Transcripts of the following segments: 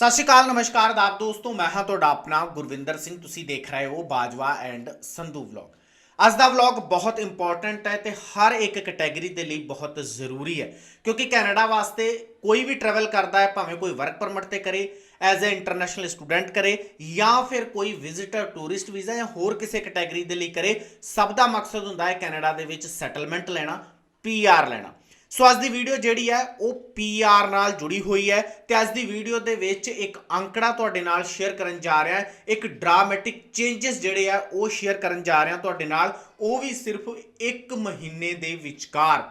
ਸਤਿ ਸ਼੍ਰੀ ਅਕਾਲ, ਨਮਸਕਾਰ ਆਦਾਬ ਦੋਸਤੋ, ਮੈਂ ਹਾਂ ਤੁਹਾਡਾ ਆਪਣਾ ਗੁਰਵਿੰਦਰ ਸਿੰਘ। ਤੁਸੀਂ ਦੇਖ ਰਹੇ ਹੋ ਬਾਜਵਾ ਐਂਡ ਸੰਧੂ ਵਲੌਗ। ਅੱਜ ਦਾ ਵਲੌਗ ਬਹੁਤ ਇੰਪੋਰਟੈਂਟ ਹੈ ਤੇ ਹਰ ਇੱਕ ਕੈਟਾਗਰੀ ਦੇ ਲਈ ਬਹੁਤ ਜ਼ਰੂਰੀ ਹੈ। ਕਿਉਂਕਿ ਕੈਨੇਡਾ ਵਾਸਤੇ ਕੋਈ ਵੀ ਟਰੈਵਲ ਕਰਦਾ ਹੈ, ਭਾਵੇਂ ਕੋਈ ਵਰਕ ਪਰਮਿਟ ਤੇ ਕਰੇ ਐਜ਼ ਅ ਇੰਟਰਨੈਸ਼ਨਲ ਸਟੂਡੈਂਟ ਕਰੇ, ਜਾਂ ਫਿਰ ਕੋਈ ਵਿਜ਼ਿਟਰ ਟੂਰਿਸਟ ਵੀਜ਼ਾ ਜਾਂ ਹੋਰ ਕਿਸੇ ਕੈਟਾਗਰੀ ਦੇ ਲਈ ਕਰੇ, ਸਭ ਦਾ ਮਕਸਦ ਹੁੰਦਾ ਹੈ ਕੈਨੇਡਾ ਦੇ ਵਿੱਚ ਸੈਟਲਮੈਂਟ ਲੈਣਾ ਪੀਆਰ ਲੈਣਾ। ਸੋ ਅੱਜ ਦੀ ਵੀਡੀਓ ਜਿਹੜੀ ਹੈ, ਉਹ ਪੀਆਰ ਨਾਲ ਜੁੜੀ ਹੋਈ ਹੈ ਤੇ ਅੱਜ ਦੀ ਵੀਡੀਓ ਦੇ ਵਿੱਚ ਇੱਕ ਅੰਕੜਾ ਤੁਹਾਡੇ ਨਾਲ ਸ਼ੇਅਰ ਕਰਨ ਜਾ ਰਿਹਾ ਹੈ। ਇੱਕ ਡਰਾਮੈਟਿਕ ਚੇਂਜਸ ਜਿਹੜੇ ਆ, ਉਹ ਸ਼ੇਅਰ ਕਰਨ ਜਾ ਰਿਹਾ ਤੁਹਾਡੇ ਨਾਲ। ਉਹ ਵੀ ਸਿਰਫ 1 ਮਹੀਨੇ ਦੇ ਵਿਚਕਾਰ।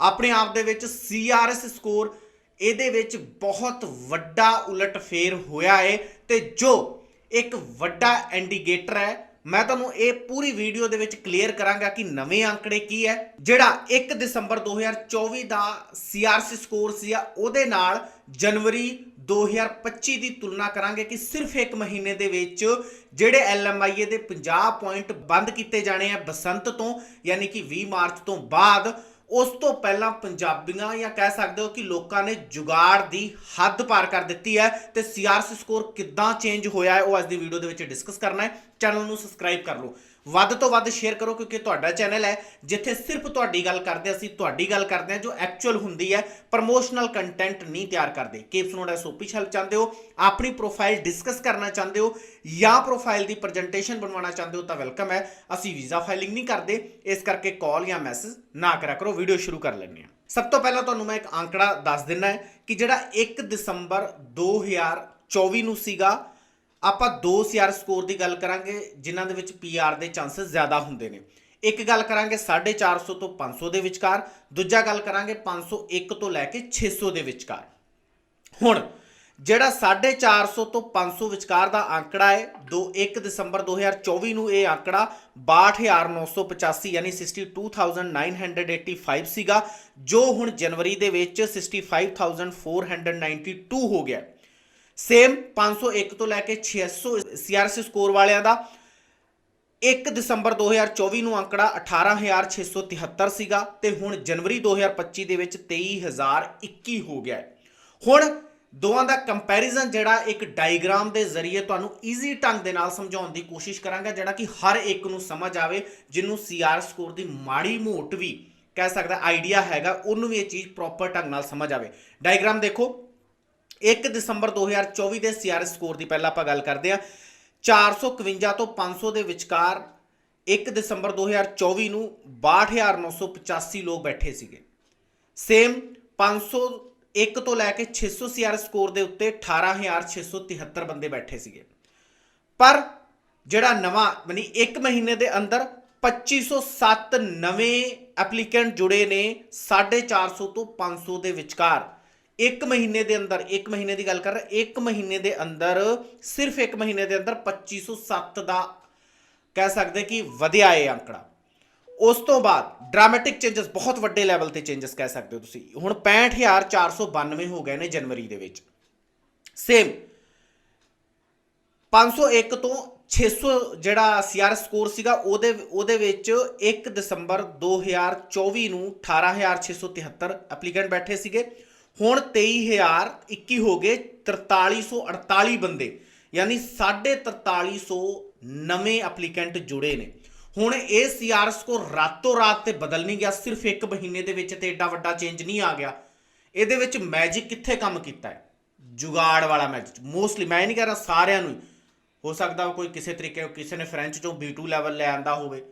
ਆਪਣੇ ਆਪ ਦੇ ਵਿੱਚ ਸੀਆਰਐਸ ਸਕੋਰ ਇਹਦੇ ਵਿੱਚ ਬਹੁਤ ਵੱਡਾ ਉਲਟਫੇਰ ਹੋਇਆ ਹੈ ਤੇ ਜੋ ਇੱਕ ਵੱਡਾ ਇੰਡੀਕੇਟਰ ਹੈ ਮੈਂ ਤੁਹਾਨੂੰ ਇਹ ਪੂਰੀ ਵੀਡੀਓ ਦੇ ਵਿੱਚ ਕਲੀਅਰ ਕਰਾਂਗਾ ਕਿ ਨਵੇਂ ਅੰਕੜੇ ਕੀ ਹੈ, ਜਿਹੜਾ 1 ਦਸੰਬਰ 2024 ਦਾ ਸੀਆਰਸੀ ਸਕੋਰ ਸੀ ਆ, ਉਹਦੇ ਨਾਲ ਜਨਵਰੀ 2025 ਦੀ ਤੁਲਨਾ ਕਰਾਂਗੇ ਕਿ ਸਿਰਫ 1 ਮਹੀਨੇ ਦੇ ਵਿੱਚ ਜਿਹੜੇ ਐਲਐਮਆਈਏ ਦੇ 50 ਪੁਆਇੰਟ ਬੰਦ ਕੀਤੇ ਜਾਣੇ ਆ ਬਸੰਤ ਤੋਂ, ਯਾਨੀ ਕਿ 20 ਮਾਰਚ ਤੋਂ ਬਾਅਦ ਉਸ ਤੋਂ ਪਹਿਲਾਂ ਪੰਜਾਬੀਆਂ ਜਾਂ ਕਹਿ ਸਕਦੇ ਹੋ ਕਿ ਲੋਕਾਂ ਨੇ ਜੁਗਾੜ ਦੀ ਹੱਦ ਪਾਰ ਕਰ ਦਿੱਤੀ ਹੈ ਤੇ ਸੀਆਰਸੀ ਸਕੋਰ ਕਿੱਦਾਂ ਚੇਂਜ ਹੋਇਆ ਹੈ ਉਹ ਅੱਜ ਦੀ ਵੀਡੀਓ ਦੇ ਵਿੱਚ ਡਿਸਕਸ ਕਰਨਾ ਹੈ। ਚੈਨਲ ਨੂੰ ਸਬਸਕ੍ਰਾਈਬ ਕਰ ਲਓ। ਵੱਧ ਤੋਂ ਵੱਧ ਸ਼ੇਅਰ ਕਰੋ ਕਿਉਂਕਿ ਤੁਹਾਡਾ ਚੈਨਲ ਹੈ, ਜਿੱਥੇ ਸਿਰਫ ਤੁਹਾਡੀ ਗੱਲ ਕਰਦੇ ਅਸੀਂ ਤੁਹਾਡੀ ਗੱਲ ਕਰਦੇ ਹਾਂ ਜੋ ਐਕਚੁਅਲ ਹੁੰਦੀ ਹੈ ਪ੍ਰਮੋਸ਼ਨਲ ਕੰਟੈਂਟ ਨਹੀਂ ਤਿਆਰ ਕਰਦੇ। ਕੇਪਸ ਨੋਟ ਐਸਓਪੀ ਛਲ ਚਾਹੁੰਦੇ ਹੋ, ਆਪਣੀ ਪ੍ਰੋਫਾਈਲ ਡਿਸਕਸ ਕਰਨਾ ਚਾਹੁੰਦੇ ਹੋ, ਜਾਂ ਪ੍ਰੋਫਾਈਲ ਦੀ ਪ੍ਰੈਜੈਂਟੇਸ਼ਨ ਬਣਵਾਉਣਾ ਚਾਹੁੰਦੇ ਹੋ ਤਾਂ ਵੈਲਕਮ ਹੈ। ਅਸੀਂ ਵੀਜ਼ਾ ਫਾਈਲਿੰਗ ਨਹੀਂ ਕਰਦੇ, ਇਸ ਕਰਕੇ ਕਾਲ ਜਾਂ ਮੈਸੇਜ ਨਾ ਕਰਿਆ ਕਰੋ ਵੀਡੀਓ ਸ਼ੁਰੂ ਕਰ ਲੈਂਦੇ ਹਾਂ। ਸਭ ਤੋਂ ਪਹਿਲਾਂ ਤੁਹਾਨੂੰ ਮੈਂ ਇੱਕ ਅੰਕੜਾ ਦੱਸ ਦਿੰਨਾ ਹੈ ਕਿ ਜਿਹੜਾ 1 ਦਸੰਬਰ 2024 ਨੂੰ ਸੀਗਾ ਆਪਾਂ ਦੋ ਸੀਆਰ ਸਕੋਰ ਦੀ ਗੱਲ ਕਰਾਂਗੇ, ਜਿਨ੍ਹਾਂ ਦੇ ਵਿੱਚ ਪੀਆਰ ਦੇ ਚਾਂਸਸ ਜ਼ਿਆਦਾ ਹੁੰਦੇ ਨੇ। ਇੱਕ ਗੱਲ ਕਰਾਂਗੇ 450 ਤੋਂ 500 ਦੇ ਵਿਚਕਾਰ, ਦੂਜਾ ਗੱਲ ਕਰਾਂਗੇ 501 ਤੋਂ ਲੈ ਕੇ 600 ਦੇ ਵਿਚਕਾਰ। ਹੁਣ, ਜਿਹੜਾ 450 ਤੋਂ 500 ਵਿਚਕਾਰ ਦਾ ਅੰਕੜਾ ਹੈ 2 1 ਦਸੰਬਰ 2024 ਨੂੰ ਇਹ ਅੰਕੜਾ 62985 ਯਾਨੀ 62985 ਸੀਗਾ, ਜੋ ਹੁਣ ਜਨਵਰੀ ਦੇ ਵਿੱਚ 65492 ਹੋ ਗਿਆ। ਸੇਮ 501 ਤੋਂ ਲੈ ਕੇ 600 ਸੀਆਰਸੀ ਸਕੋਰ ਵਾਲਿਆਂ ਦਾ। 1 ਦਸੰਬਰ 2024 ਨੂੰ ਅੰਕੜਾ 18673 ਸੀਗਾ ਤੇ ਹੁਣ ਜਨਵਰੀ 2025 ਦੇ ਵਿੱਚ 23021 ਹੋ ਗਿਆ ਹੁਣ ਦੋਵਾਂ ਦਾ ਕੰਪੈਰੀਜ਼ਨ ਜਿਹੜਾ ਇੱਕ ਡਾਇਗਰਾਮ ਦੇ ਜ਼ਰੀਏ ਤੁਹਾਨੂੰ ਈਜ਼ੀ ਢੰਗ ਦੇ ਨਾਲ ਸਮਝਾਉਣ ਦੀ ਕੋਸ਼ਿਸ਼ ਕਰਾਂਗਾ, ਜਿਹੜਾ ਕਿ ਹਰ ਇੱਕ ਨੂੰ ਸਮਝ ਆਵੇ, ਜਿਹਨੂੰ ਸੀਆਰ ਸਕੋਰ ਦੀ ਮਾੜੀ ਮੋਟ ਵੀ ਕਹਿ ਸਕਦਾ ਆਈਡੀਆ ਹੈਗਾ, ਉਹਨੂੰ ਵੀ ਇਹ ਚੀਜ਼ ਪ੍ਰੋਪਰ ਢੰਗ ਨਾਲ ਸਮਝ ਆਵੇ। ਡਾਇਗਰਾਮ ਦੇਖੋ। 1 ਦਸੰਬਰ 2024 ਦੇ ਸੀਆਰਐਸ ਸਕੋਰ ਦੀ ਪਹਿਲਾਂ ਆਪਾਂ ਗੱਲ ਕਰਦੇ ਹਾਂ। 451 ਤੋਂ 500 ਦੇ ਵਿਚਕਾਰ 1 ਦਸੰਬਰ 2024 ਨੂੰ 62985 ਲੋਕ ਬੈਠੇ ਸੀਗੇ। ਸੇਮ 501 ਤੋਂ ਲੈ ਕੇ 600 ਸੀਆਰਐਸ ਸਕੋਰ ਦੇ ਉੱਤੇ 18673 ਬੰਦੇ ਬੈਠੇ ਸੀਗੇ। ਪਰ ਜਿਹੜਾ ਨਵਾਂ, ਯਾਨੀ 1 ਮਹੀਨੇ ਦੇ ਅੰਦਰ 2507 ਨਵੇਂ ਐਪਲੀਕੈਂਟ ਜੁੜੇ ਨੇ 450 ਤੋਂ 500 ਦੇ ਵਿਚਕਾਰ। ਇੱਕ ਮਹੀਨੇ ਦੇ ਅੰਦਰ, ਇੱਕ ਮਹੀਨੇ ਦੀ ਗੱਲ ਕਰ ਰਿਹਾ, ਇੱਕ ਮਹੀਨੇ ਦੇ ਅੰਦਰ, ਸਿਰਫ ਇੱਕ ਮਹੀਨੇ ਦੇ ਅੰਦਰ 2507 ਦਾ ਕਹਿ ਸਕਦੇ ਕਿ ਵਧਿਆ ਇਹ ਅੰਕੜਾ। ਉਸ ਤੋਂ ਬਾਅਦ ਡਰਾਮੈਟਿਕ ਚੇਂਜਸ ਬਹੁਤ ਵੱਡੇ ਲੈਵਲ ਤੇ ਚੇਂਜਸ ਕਹਿ ਸਕਦੇ ਹੋ ਤੁਸੀਂ। ਹੁਣ 65492 ਹੋ ਗਏ ਨੇ ਜਨਵਰੀ ਦੇ ਵਿੱਚ। ਸੇਮ 501 ਤੋਂ 600 ਜਿਹੜਾ ਸੀਆਰ ਸਕੋਰ ਸੀਗਾ, ਉਹਦੇ ਉਹਦੇ ਵਿੱਚ 1 ਦਸੰਬਰ 2024 ਨੂੰ 18673 ਐਪਲੀਕੈਂਟ ਬੈਠੇ ਸੀਗੇ। ਹੁਣ 23021 ਹੋ ਗਏ 4348 ਬੰਦੇ, ਯਾਨੀ 4350 ਨਵੇਂ ਐਪਲੀਕੈਂਟ ਜੁੜੇ ਨੇ। ਹੁਣ ਇਹ ਸੀਆਰ ਸਕੋਰ ਰਾਤੋਂ ਰਾਤ ਤੇ ਬਦਲ ਨਹੀਂ ਗਿਆ, ਸਿਰਫ ਇੱਕ ਮਹੀਨੇ ਦੇ ਵਿੱਚ ਤੇ ਏਡਾ ਵੱਡਾ ਚੇਂਜ ਨਹੀਂ ਆ ਗਿਆ। ਇਹਦੇ ਵਿੱਚ ਮੈਜਿਕ ਕਿੱਥੇ ਕੰਮ ਕੀਤਾ ਹੈ? ਜੁਗਾੜ ਵਾਲਾ ਮੈਜਿਕ ਮੋਸਟਲੀ ਮੈਂ ਨਹੀਂ ਕਹਿ ਰਿਹਾ ਸਾਰਿਆਂ ਨੂੰ ਹੀ। ਹੋ ਸਕਦਾ ਕੋਈ ਕਿਸੇ ਤਰੀਕੇ ਕਿਸੇ ਨੇ ਫ੍ਰੈਂਚ ਚੋਂ B2 ਲੈਵਲ ਲੈ ਆਂਦਾ ਹੋਵੇ।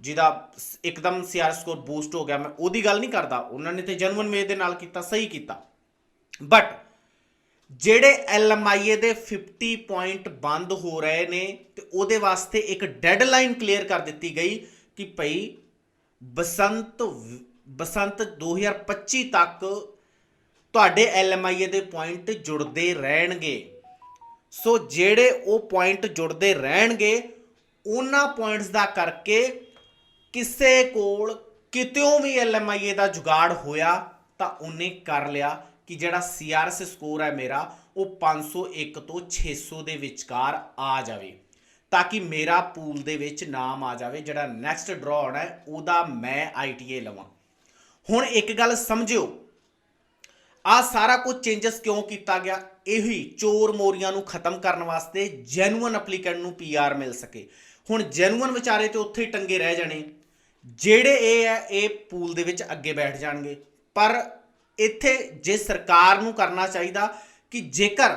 ਜਿਹਦਾ ਸ- ਇੱਕਦਮ ਸੀਆਰ ਸਕੋਰ ਬੂਸਟ ਹੋ ਗਿਆ, ਮੈਂ ਉਹਦੀ ਗੱਲ ਨਹੀਂ ਕਰਦਾ। ਉਹਨਾਂ ਨੇ ਤੇ ਜਨਮਨ ਮੇ ਦੇ ਨਾਲ ਕੀਤਾ, ਸਹੀ ਕੀਤਾ। ਬਟ ਜਿਹੜੇ ਐਲਐਮਆਈਏ ਦੇ 50 ਪੁਆਇੰਟ ਬੰਦ ਹੋ ਰਹੇ ਨੇ ਤੇ ਉਹਦੇ ਵਾਸਤੇ ਇੱਕ ਡੈਡਲਾਈਨ ਕਲੀਅਰ ਕਰ ਦਿੱਤੀ ਗਈ ਕਿ ਭਈ ਬਸੰਤ ਵ- ਬਸੰਤ 2025 ਤੱਕ ਤੁਹਾਡੇ ਐਲਐਮਆਈਏ ਦੇ ਪੁਆਇੰਟ ਜੁੜਦੇ ਰਹਿਣਗੇ। ਸੋ ਜਿਹੜੇ ਉਹ ਪੁਆਇੰਟ ਜੁੜਦੇ ਰਹਿਣਗੇ, ਉਹਨਾਂ ਪੁਆਇੰਟਸ ਦਾ ਕਰਕੇ ਕਿਸੇ ਕੋਲ ਕਿਤਿਓਂ ਵੀ ਐਲਐਮਆਈਏ ਦਾ ਜੁਗਾੜ ਹੋਇਆ ਤਾਂ ਉਹਨੇ ਕਰ ਲਿਆ ਕਿ ਜਿਹੜਾ ਸੀਆਰਐਸ ਸਕੋਰ ਹੈ ਮੇਰਾ, ਉਹ 501 ਤੋਂ 600 ਦੇ ਵਿਚਕਾਰ ਆ ਜਾਵੇ, ਤਾਂ ਕਿ ਮੇਰਾ ਪੂਲ ਦੇ ਵਿੱਚ ਨਾਮ ਆ ਜਾਵੇ, ਜਿਹੜਾ ਨੈਕਸਟ ਡਰਾ ਹੋਣਾ ਹੈ, ਉਹਦਾ ਮੈਂ ਆਈਟੀਏ ਲਵਾਂ। ਹੁਣ ਇੱਕ ਗੱਲ ਸਮਝਿਓ, ਆ ਸਾਰਾ ਕੁਝ ਚੇਂਜਸ ਕਿਉਂ ਕੀਤਾ ਗਿਆ? ਇਹੀ ਚੋਰ ਮੋਰੀਆਂ ਨੂੰ ਖਤਮ ਕਰਨ ਵਾਸਤੇ ਜੈਨੂਅਨ ਐਪਲੀਕੈਂਟ ਨੂੰ ਪੀਆਰ ਮਿਲ ਸਕੇ। ਹੁਣ ਜੈਨੂਅਨ ਵਿਚਾਰੇ ਤੇ ਉੱਥੇ ਹੀ ਟੰਗੇ ਰਹਿ ਜਾਣੇ। ਜਿਹੜੇ ਇਹ ਹੈ, ਇਹ ਪੂਲ ਦੇ ਵਿੱਚ ਅੱਗੇ ਬੈਠ ਜਾਣਗੇ। ਪਰ ਇੱਥੇ ਜੇ ਸਰਕਾਰ ਨੂੰ ਕਰਨਾ ਚਾਹੀਦਾ ਕਿ ਜੇਕਰ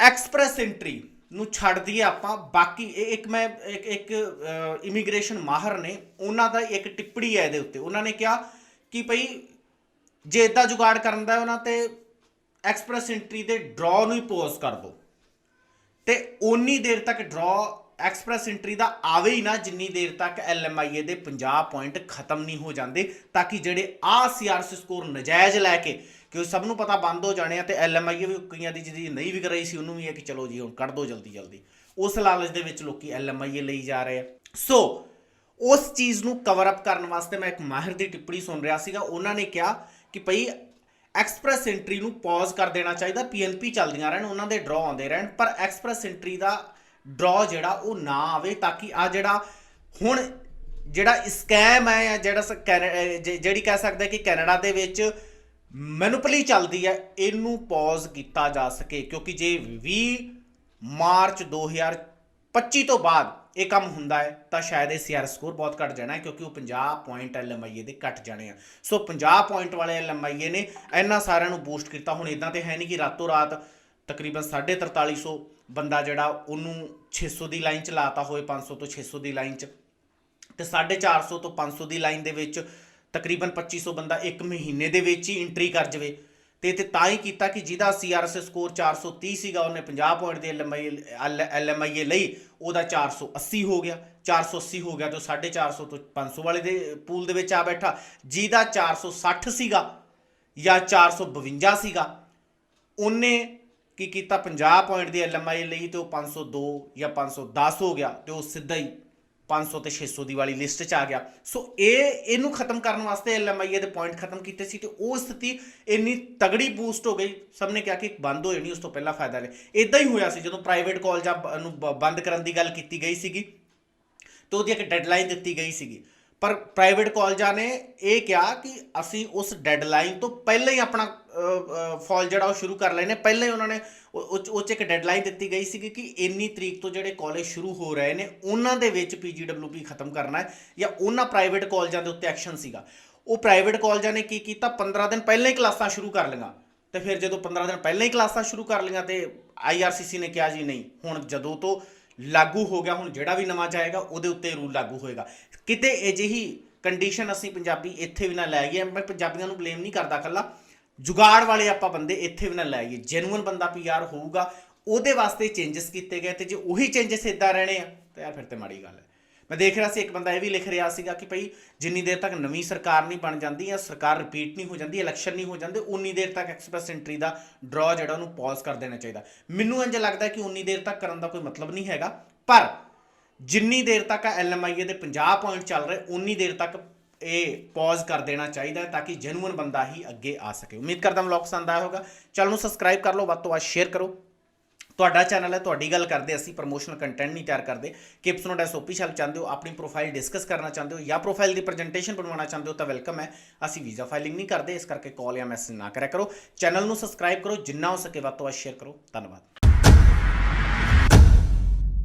ਐਕਸਪ੍ਰੈਸ ਐਂਟਰੀ ਨੂੰ ਛੱਡ ਦਈਏ ਆਪਾਂ, ਬਾਕੀ ਇਹ ਇੱਕ ਮੈਂ, ਇੱਕ ਇੱਕ ਇਮੀਗ੍ਰੇਸ਼ਨ ਮਾਹਰ ਨੇ, ਉਹਨਾਂ ਦਾ ਇੱਕ ਟਿੱਪਣੀ ਹੈ ਇਹਦੇ ਉੱਤੇ। ਉਹਨਾਂ ਨੇ ਕਿਹਾ ਕਿ ਭਈ ਜੇ ਇਦਾਂ ਜੁਗਾੜ ਕਰਨ ਦਾ ਉਹਨਾਂ ਤੇ ਐਕਸਪ੍ਰੈਸ ਐਂਟਰੀ ਦੇ ਡਰਾਅ ਨੂੰ ਹੀ ਪੋਜ਼ ਕਰ ਦਿਓ। ਤੇ ਉਨੀ ਦੇਰ ਤੱਕ ਡਰਾਅ ਐਕਸਪ੍ਰੈਸ ਐਂਟਰੀ ਦਾ ਆਵੇ ਹੀ ਨਾ, ਜਿੰਨੀ ਦੇਰ ਤੱਕ ਐਲਐਮਆਈਏ ਦੇ 50 ਪੁਆਇੰਟ ਖਤਮ ਨਹੀਂ ਹੋ ਜਾਂਦੇ, ਤਾਂ ਕਿ ਜਿਹੜੇ ਆ ਸੀਆਰਸੀ ਸਕੋਰ ਨਜਾਇਜ਼ ਲੈ ਕੇ ਕਿਉਂ ਸਭ ਨੂੰ ਪਤਾ ਬੰਦ ਹੋ ਜਾਣੇ ਆ ਤੇ ਐਲਐਮਆਈਏ ਵੀ ਕਈਆਂ ਦੀ ਜਿਹਦੀ ਨਹੀਂ ਵਿਕ ਰਹੀ ਸੀ, ਉਹਨੂੰ ਵੀ ਹੈ ਕਿ ਚਲੋ ਜੀ, ਹੁਣ ਕੱਢ ਦੋ ਜਲਦੀ ਜਲਦੀ। ਉਸ ਲਾਲਚ ਦੇ ਵਿੱਚ ਲੋਕੀ ਐਲਐਮਆਈਏ ਲਈ ਜਾ ਰਹੇ ਆ। ਸੋ, ਉਸ ਚੀਜ਼ ਨੂੰ ਕਵਰ ਅਪ ਕਰਨ ਵਾਸਤੇ ਮੈਂ ਇੱਕ ਮਾਹਿਰ ਦੀ ਟਿੱਪਣੀ ਸੁਣ ਰਿਹਾ ਸੀਗਾ। ਉਹਨਾਂ ਨੇ ਕਿਹਾ ਕਿ ਭਈ, ਐਕਸਪ੍ਰੈਸ ਐਂਟਰੀ ਨੂੰ ਪੌਜ਼ ਕਰ ਦੇਣਾ ਚਾਹੀਦਾ ਪੀਐਨਪੀ ਚੱਲਦੀਆਂ ਰਹਿਣ, ਉਹਨਾਂ ਦੇ ਡਰਾਅ ਆਉਂਦੇ ਰਹਿਣ, ਪਰ ਐਕਸਪ੍ਰੈਸ ਐਂਟਰੀ ਦਾ ਡਰਾਅ ਜਿਹੜਾ ਉਹ ਨਾ ਆਵੇ ਤਾਂ ਕਿ ਆ ਜਿਹੜਾ ਹੁਣ ਜਿਹੜਾ ਸਕੈਮ ਹੈ ਜਿਹੜਾ ਸ- ਕੈਨ- ਅਹ ਜਿਹੜੀ ਕਹਿ ਸਕਦੇ ਕਿ ਕੈਨੇਡਾ ਦੇ ਵਿੱਚ ਮੈਨੂਪਲੀ ਚੱਲਦੀ ਹੈ, ਇਹਨੂੰ ਪੌਜ਼ ਕੀਤਾ ਜਾ ਸਕੇ ਕਿਉਂਕਿ ਜੇ 20 ਮਾਰਚ 2025 ਤੋਂ ਬਾਅਦ ਇਹ ਕੰਮ ਹੁੰਦਾ ਹੈ, ਤਾਂ ਸ਼ਾਇਦ ਇਹ ਸੀਆਰ ਸਕੋਰ ਬਹੁਤ ਘਟ ਜਾਣਾ ਕਿਉਂਕਿ ਉਹ 50 ਪੁਆਇੰਟ ਐਲਐਮਆਈਏ ਦੇ ਘਟ ਜਾਣੇ ਆ। ਸੋ 50 ਪੁਆਇੰਟ ਵਾਲੇ ਐਲਐਮਆਈਏ ਨੇ ਇਹਨਾਂ ਸਾਰਿਆਂ ਨੂੰ ਬੂਸਟ ਕੀਤਾ। ਹੁਣ ਇਦਾਂ ਤੇ ਹੈ ਨਹੀਂ ਕਿ ਰਾਤੋਂ ਰਾਤ ਤਕਰੀਬਨ 4350 ਬੰਦਾ ਜਿਹੜਾ ਉਹਨੂੰ 600 ਦੀ ਲਾਈਨ ਚ ਲਾਤਾ ਹੋਏ 500 ਤੋਂ 600 ਦੀ ਲਾਈਨ ਚ। ਤੇ 450 ਤੋਂ 500 ਦੀ ਲਾਈਨ ਦੇ ਵਿੱਚ ਤਕਰੀਬਨ 2500 ਬੰਦਾ ਇੱਕ ਮਹੀਨੇ ਦੇ ਵਿੱਚ ਹੀ ਐਂਟਰੀ ਕਰ ਜਵੇ। ਤੇ ਤੇ ਤਾਂ ਹੀ ਕੀਤਾ ਕਿ ਜਿਹਦਾ ਸੀਆਰਐਸ ਸਕੋਰ 430 ਸੀਗਾ, ਉਹਨੇ 50 ਪੁਆਇੰਟ ਦੇ ਐਲਐਮਆਈ ਐਲਐਮਆਈਏ ਲਈ, ਉਹਦਾ 480 ਹੋ ਗਿਆ। 480 ਹੋ ਗਿਆ ਤੇ 450 ਤੋਂ 500 ਵਾਲੇ ਦੇ ਪੂਲ ਦੇ ਵਿੱਚ ਆ ਬੈਠਾ। ਜਿਹਦਾ 460 ਸੀਗਾ ਜਾਂ 452 ਸੀਗਾ, ਉਹਨੇ ਕੀ ਕੀਤਾ? 50 ਪੁਆਇੰਟ ਦੀ ਐਲਐਮਆਈ ਲਈ ਤੇ ਉਹ 502 ਜਾਂ 510 ਹੋ ਗਿਆ ਤੇ ਉਹ ਸਿੱਧਾ ਹੀ 500 ਤੇ 600 ਦੀ ਵਾਲੀ ਲਿਸਟ 'ਚ ਆ ਗਿਆ। ਸੋ ਇਹ, ਇਹਨੂੰ ਖਤਮ ਕਰਨ ਵਾਸਤੇ ਐਲਐਮਆਈਏ ਦੇ ਪੁਆਇੰਟ ਖਤਮ ਕੀਤੇ ਸੀ ਤੇ ਉਹ ਸਥਿਤੀ ਇੰਨੀ ਤਗੜੀ ਬੂਸਟ ਹੋ ਗਈ। ਸਭ ਨੇ ਕਿਹਾ ਕਿ ਬੰਦ ਹੋ ਜਾਣੀ, ਉਸ ਤੋਂ ਪਹਿਲਾਂ ਫਾਇਦਾ ਲੈ ਇਦਾਂ ਹੀ ਹੋਇਆ ਸੀ, ਜਦੋਂ ਪ੍ਰਾਈਵੇਟ ਕਾਲਜਾਂ ਬ- ਨੂੰ ਬ- ਬੰਦ ਕਰਨ ਦੀ ਗੱਲ ਕੀਤੀ ਗਈ ਸੀਗੀ, ਤੇ ਉਹਦੀ ਇੱਕ ਡੈਡਲਾਈਨ ਦਿੱਤੀ ਗਈ ਸੀਗੀ। ਪਰ ਪ੍ਰਾਈਵੇਟ ਕਾਲਜਾਂ ਨੇ ਇਹ ਕਿਹਾ ਕਿ ਅਸੀਂ ਉਸ ਡੈਡਲਾਈਨ ਤੋਂ ਪਹਿਲਾਂ ਹੀ ਆਪਣਾ ਫਾਲ ਜਿਹੜਾ ਉਹ ਸ਼ੁਰੂ ਕਰ ਲੈਨੇ ਪਹਿਲਾਂ ਹੀ ਉਹਨਾਂ ਨੇ ਉਹ 'ਚ- ਉਹ 'ਚ ਇੱਕ ਡੈਡਲਾਈਨ ਦਿੱਤੀ ਗਈ ਸੀਗੀ ਕਿ ਇੰਨੀ ਤਰੀਕ ਤੋਂ ਜਿਹੜੇ ਕਾਲਜ ਸ਼ੁਰੂ ਹੋ ਰਹੇ ਨੇ, ਉਹਨਾਂ ਦੇ ਵਿੱਚ ਪੀਜੀਡਬਲਯੂਪੀ ਖਤਮ ਕਰਨਾ ਹੈ ਜਾਂ ਉਹਨਾਂ ਪ੍ਰਾਈਵੇਟ ਕਾਲਜਾਂ ਦੇ ਉੱਤੇ ਐਕਸ਼ਨ ਸੀਗਾ। ਉਹ ਪ੍ਰਾਈਵੇਟ ਕਾਲਜਾਂ ਨੇ ਕੀ ਕੀਤਾ? 15 ਦਿਨ ਪਹਿਲਾਂ ਹੀ ਕਲਾਸਾਂ ਸ਼ੁਰੂ ਕਰ ਲਈਆਂ। ਤੇ ਫਿਰ ਜਦੋਂ 15 ਦਿਨ ਪਹਿਲਾਂ ਹੀ ਕਲਾਸਾਂ ਸ਼ੁਰੂ ਕਰ ਲਈਆਂ ਤੇ ਆਈਆਰਸੀਸੀ ਨੇ ਕਿਹਾ ਜੀ, ਨਹੀਂ, ਹੁਣ ਜਦੋਂ ਤੋਂ ਲਾਗੂ ਹੋ ਗਿਆ, ਹੁਣ ਜਿਹੜਾ ਵੀ ਨਵਾਂ ਜਾਏਗਾ ਉਹਦੇ ਉੱਤੇ ਰੂਲ ਲਾਗੂ ਹੋਏਗਾ। ਕਿਤੇ ਅਜਿਹੀ ਕੰਡੀਸ਼ਨ ਅਸੀਂ ਪੰਜਾਬੀ ਇੱਥੇ ਵੀ ਨਾ ਲੈ ਗਏ ਮੈਂ ਪੰਜਾਬੀਆਂ ਨੂੰ ਬਲੇਮ ਨਹੀਂ ਕਰਦਾ ਕੱਲਾ ਜੁਗਾੜ ਵਾਲੇ ਆਪਾਂ ਬੰਦੇ ਇੱਥੇ ਵੀ ਨਾ ਲੈ ਗਏ ਜੈਨੂਅਨ ਬੰਦਾ ਪੀਆਰ ਹੋਊਗਾ, ਉਹਦੇ ਵਾਸਤੇ ਚੇਂਜਸ ਕੀਤੇ ਗਏ ਤੇ ਜੇ ਉਹੀ ਚੇਂਜਸ ਇਦਾਂ ਰਹਿਣੇ ਆ, ਤਾਂ ਯਾਰ ਫਿਰ ਤੇ ਮਾੜੀ ਗੱਲ ਹੈ। ਮੈਂ ਦੇਖ ਰਿਹਾ ਸੀ, ਇੱਕ ਬੰਦਾ ਇਹ ਵੀ ਲਿਖ ਰਿਹਾ ਸੀਗਾ ਕਿ ਭਈ ਜਿੰਨੀ ਦੇਰ ਤੱਕ ਨਵੀਂ ਸਰਕਾਰ ਨਹੀਂ ਬਣ ਜਾਂਦੀ ਜਾਂ ਸਰਕਾਰ ਰਿਪੀਟ ਨਹੀਂ ਹੋ ਜਾਂਦੀ ਇਲੈਕਸ਼ਨ ਨਹੀਂ ਹੋ ਜਾਂਦੇ, ਉਨੀ ਦੇਰ ਤੱਕ ਐਕਸਪ੍ਰੈਸ ਐਂਟਰੀ ਦਾ ਡਰਾਅ ਜਿਹੜਾ ਉਹਨੂੰ ਪੌਜ਼ ਕਰ ਦੇਣਾ ਚਾਹੀਦਾ। ਮੈਨੂੰ ਇੰਜ ਲੱਗਦਾ ਕਿ ਉਨੀ ਦੇਰ ਤੱਕ ਕਰਨ ਦਾ ਕੋਈ ਮਤਲਬ ਨਹੀਂ ਹੈਗਾ, ਪਰ ਜਿੰਨੀ ਦੇਰ ਤੱਕ ਐਲਐਮਆਈਏ ਦੇ 50 ਪੁਆਇੰਟ ਚੱਲ ਰਹੇ, ਉਨੀ ਦੇਰ ਤੱਕ ਇਹ ਪੌਜ਼ ਕਰ ਦੇਣਾ ਚਾਹੀਦਾ ਹੈ ਤਾਂ ਕਿ ਜੈਨੂਅਨ ਬੰਦਾ ਹੀ ਅੱਗੇ ਆ ਸਕੇ। ਉਮੀਦ ਕਰਦਾ ਵਲੌਗ ਪਸੰਦ ਆਇਆ ਹੋਗਾ ਚੈਨਲ ਨੂੰ ਸਬਸਕ੍ਰਾਈਬ ਕਰ ਲਓ, ਵੱਧ ਤੋਂ ਵੱਧ ਸ਼ੇਅਰ ਕਰੋ। ਤੁਹਾਡਾ ਚੈਨਲ ਹੈ, ਤੁਹਾਡੀ ਗੱਲ ਕਰਦੇ, ਅਸੀਂ ਪ੍ਰੋਮੋਸ਼ਨਲ ਕੰਟੈਂਟ ਨਹੀਂ ਤਿਆਰ ਕਰਦੇ। ਕਿਪਸ ਨੋਟ ਐਸ ਓਪੀਸ਼ੀਅਲ ਚਾਹੁੰਦੇ ਹੋ, ਆਪਣੀ ਪ੍ਰੋਫਾਈਲ ਡਿਸਕਸ ਕਰਨਾ ਚਾਹੁੰਦੇ ਹੋ ਜਾਂ ਪ੍ਰੋਫਾਈਲ ਦੀ ਪ੍ਰੈਜੈਂਟੇਸ਼ਨ ਬਣਵਾਉਣਾ ਚਾਹੁੰਦੇ ਹੋ ਤਾਂ ਵੈਲਕਮ ਹੈ। ਅਸੀਂ ਵੀਜ਼ਾ ਫਾਈਲਿੰਗ ਨਹੀਂ ਕਰਦੇ, ਇਸ ਕਰਕੇ ਕਾਲ ਜਾਂ ਮੈਸੇਜ ਨਾ ਕਰਿਆ ਕਰੋ। ਚੈਨਲ ਨੂੰ ਸਬਸਕ੍ਰਾਈਬ ਕਰੋ, ਜਿੰਨਾ ਹੋ ਸਕੇ ਵੱਧ ਤੋਂ ਵੱਧ ਸ਼ੇਅਰ ਕਰੋ। ਧੰਨਵਾਦ।